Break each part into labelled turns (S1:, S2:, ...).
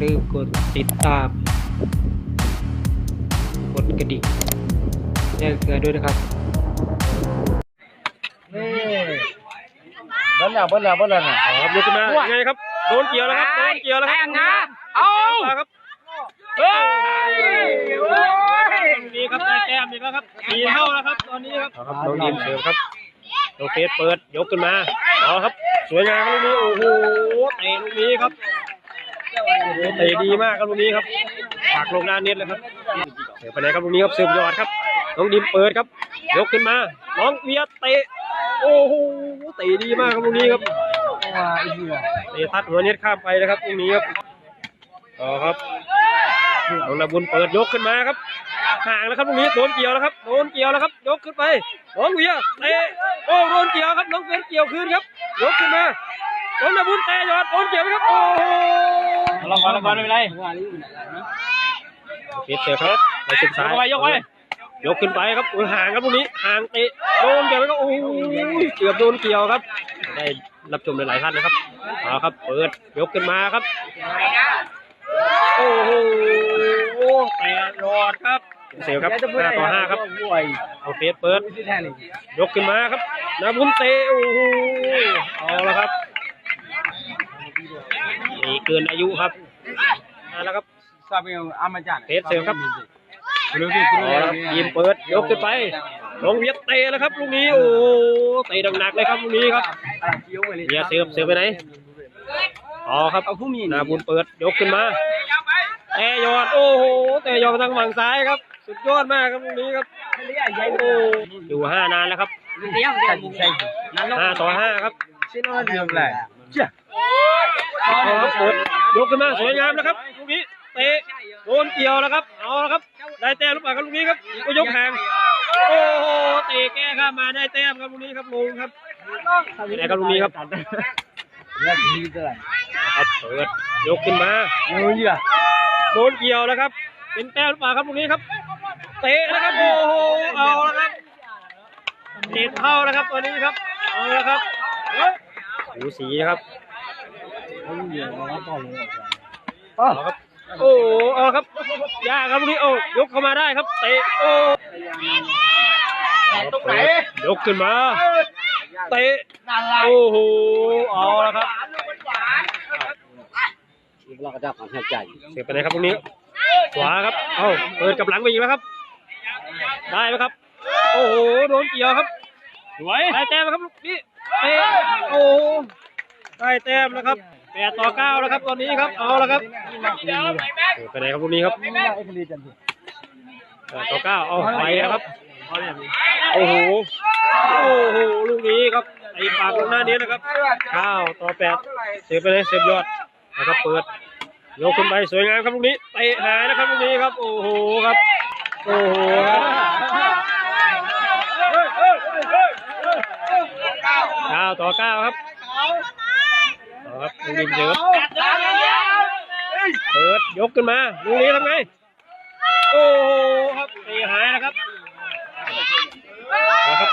S1: ลืมกดติดตาม กดกระดิ่งแจ้งเตือนด้วยนะครับ
S2: นี่เบิ้ลแล้วเบิ้ลแล้วเบิ้ลแล้วน่ะ
S3: ครับยกขึ้นมายังไงครับ โดนเกี่ยวแล้วครับ โดนเกี่ยวแล้วครับ
S1: นะเอา
S3: ครับ
S1: เฮ้ย
S3: มีครับได้แต้มอีกแล้วครับสี่เท่าแล้วครับ ตอนนี้ครับครับน้องยิมเสิร์ฟครับน้องเฟสเปิดยกขึ้นมาเอาครับ สวยงามครับลูกนี้โอ้โหเตะลูกนี้ครับโอ้โห เตะดีมากครับลูกนี้ครับปากลงหน้าเน็ตเลยครับเสิร์ฟไปไหนครับลูกนี้ครับเสิร์ฟยอดครับน้องดิมเปิดครับยกขึ้นมา น้องเวียเตะโอ้โหเตะดีมากครับลูกนี้ครับ
S2: เตะ
S3: ทัดหัวเน็ตข้ามไปนะครับลูกนี้ครับต่อครับน้องนาบุญเปิดยกขึ้นมาครับห่างแล้วครับลูกนี้โดนเกี่ยวแล้วครับโดนเกี่ยวแล้วครับ ยกขึ้นไปน้องเวียเตะโอ้โดนเกี่ยวครับน้องเฟนเกี่ยวคืนครับ ยกขึ้นมาน้องนาบุญเตะยอดโดนเกี่ยวไหมครับโอ้
S2: ลองก่อนลองก่อนไม่เป็นไร
S3: เฟสเสียครับไปสุดท้าย
S2: ยกไว้ยกไว้
S3: ยกขึ้นไปครับโอ้ยห่างครับลูกนี้ห่างเตะโดนเกี่ยวไหมครับโอ้ยเกือบโดนเกี่ยวครับ ได้รับชมหลายๆท่านนะครับเอาครับ เปิดยกขึ้นมาครับ โอ้โหแต่รอดครับเซลครับห้าต่อห้าครับ
S2: ห่วย
S3: เอาเฟสเปิด
S2: ที่แท้นี่
S3: ยกขึ้นมาครับนาบุญเตะโอ้โหเอาละครับ นี่เกินอายุครับเอาละครับ
S2: ทราบไหมอามาจารย์
S3: เพชรเสือครับ
S2: รู้ที่
S3: เอาละครับยิมเปิดยกขึ้นไปลงเวียดเตะแล้วครับลูกนี้โอ้โหเตะหนักๆเลยครับลูกนี้ครับ
S2: เกี่ยวไปเลย
S3: เบียร์เสือเสือไปไหนอ๋อครับ
S2: เอาผู้มี
S3: นาบุญเปิดยกขึ้นมาแต่ยอดโอ้โหแต่ยอดทางฝั่งซ้ายครับ สุดยอดมากครับตรงนี้ครับโอ้อยู่ห้านานแล้วครับ
S2: เดี๋ยวใส่ใส่นั่น
S3: ห้าต่อห้าครับ
S2: ชิ้นนั้นเดียวแหละเจ้า
S3: เอาครับเปิดยกขึ้นมาสวยงามนะครับลูกนี้เตะโดนเกี่ยวแล้วครับเอาละครับ ได้แต้มหรือเปล่าครับลูกนี้ครับก็ยกห่างโอ้โหเตะแก้ข้ามมาได้แต้มครับลูกนี้ครับลงครับเป็นไงครับลูกนี้ครับ
S2: เนี่ยดีเท่าไหร่
S3: ครับเปิดยกขึ้นมา
S2: เงี้ย
S3: โดนเกี่ยวแล้วครับ เป็นแต้มหรือเปล่าครับตรงนี้ครับ เตะนะครับโอ้โหเอาแล้วครับเจ็ดเท่าแล้วครับตัวนี้ครับเอาแล้วครับหูสีครับ
S2: เงี้ยมาต่อย
S3: อาครับโอ้โหเอาครับยากครับตรงนี้โอ้ยกเข้ามาได้ครับเตะโอ้ตรงไหนยกขึ้นมาเตะโอ้โหเอาแล้วครับ
S2: เราก็จะความใจ
S3: เสียบไปไหนครับตรงนี้ ขวาครับเอ้าเปิดกับหลังไปอีกแล้วครับ ได้ไหมครับ โอ้โหโดนเกี่ยวครับ
S2: สวย
S3: ได้แต้มแล้วครับลูกนี่เตะโอ้ได้แต้มแล้วครับ แปดต่อเก้าแล้วครับตอนนี้ครับเอาแล้วครับเออไปไหนครับลูกนี้ครับ
S2: ไม่ได้เกซ์ลีจันที
S3: แปดต่อเก้าเอาไปแล้วครับโอ้โหโอ้โหลูกนี้ครับไอ้ปากลงหน้านี้นะครับเก้าต่อแปดเสียไปเลยเสียบยอดนะครับเปิดยกขึ้นไปสวยงามครับลูกนี้เตะหายนะครับลูกนี้ครับ โอ้โหครับโอ้โหครับเก้าต่อเก้าครับ ครับลูกนี้เจอครับเปิดยกขึ้นมาลูกนี้ทำไง โอ้โหครับเตะหายนะครับเอาครับ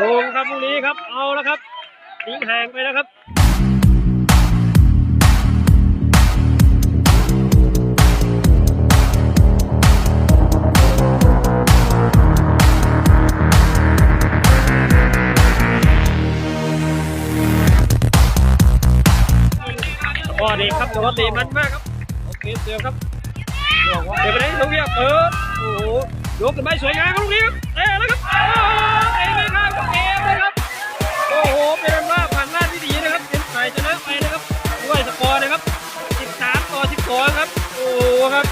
S3: ลงครับลูกนี้ครับ เอาแล้วครับทิ้งห่างไปนะครับ ก็ดีครับปกติมันมากครับ โอเคเตียวครับเดี๋ยวไปไหนลูกเรียบเออโอ้โหยกขึ้นไปสวยงามครับลูกนี้ครับเตะแล้วครับเอ้เตะไม่ข้ามครับเกมเลยครับ โอ้โห เป็นอันว่าผ่านหน้าที่ดีนะครับเป็นฝ่ายชนะไปนะครับด้วยสกอร์นะครับ 13 ต่อ 12 ครับ โอ้โหครับ